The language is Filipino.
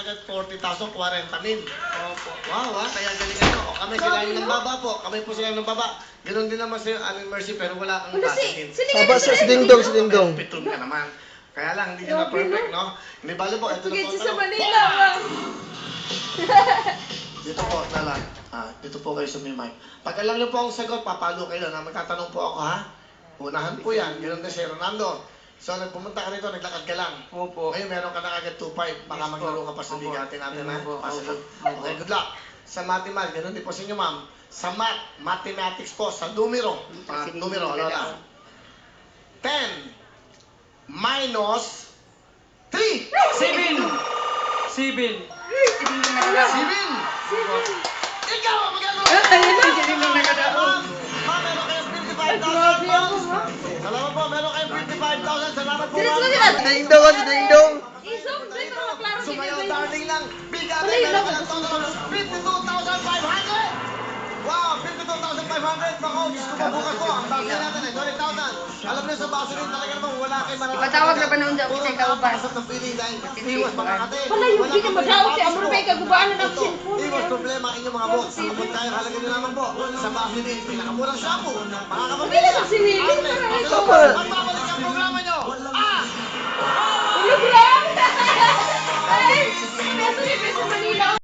agad 40,000, 40 mil. Opo. Wow, ha? Kaya galing ano. O, kami sila ng baba po. Kami po sila ng baba. Ganon din naman si Aling Mercy, pero wala kang Ano si, sili Aba, si Dingdong, si Dingdong. Pitong ka naman. Kaya lang, hindi na perfect, no? Hindi balo po. Ito na po. siya sa tanong. Manila. ah. Dito po, Lala. Ah, dito po kayo sa may mic. Pag alam niyo po ang sagot, papalo kayo na magtatanong po ako, ha? Unahan po yan. Ganun din si Ronaldo. So, pumunta ka rito, naglakad ka lang. Opo. Ngayon, meron ka na agad 2-5. Baka yes, maglaro ka pa sa liga natin natin, ha? Opo. Okay, good luck. Sa mathematics, ganun din po sa inyo, ma'am. Sa math, mathematics po, sa numero. Uh, numero, ano na? 10 minus 3. 7. 7. 7. 7. 7. 5,000. Salamat po. Diretso na sila. Ding dong kasi ding dong. I-zoom din para maklaro si Sayo darling lang. Bigyan natin ng 52,500. Wow, 52,500. Bako, gusto ko bukas po. Ang basa natin eh, ay 20,000. Alam niyo sa basa rin talaga namang wala kayo marami. Patawag na panahon daw kita ikaw pa. Pasok ng feeling dahil iwas mga kate. Wala yung hindi ka magawag eh. si Amor Bay kagubaan ng sinful. Iwas eh. problema inyong mga box. Kapag tayo halaga nyo naman po. Sa basa din, pinakamurang shampoo. Mga kapamilya. Sa ah. sinilin. Parang ito.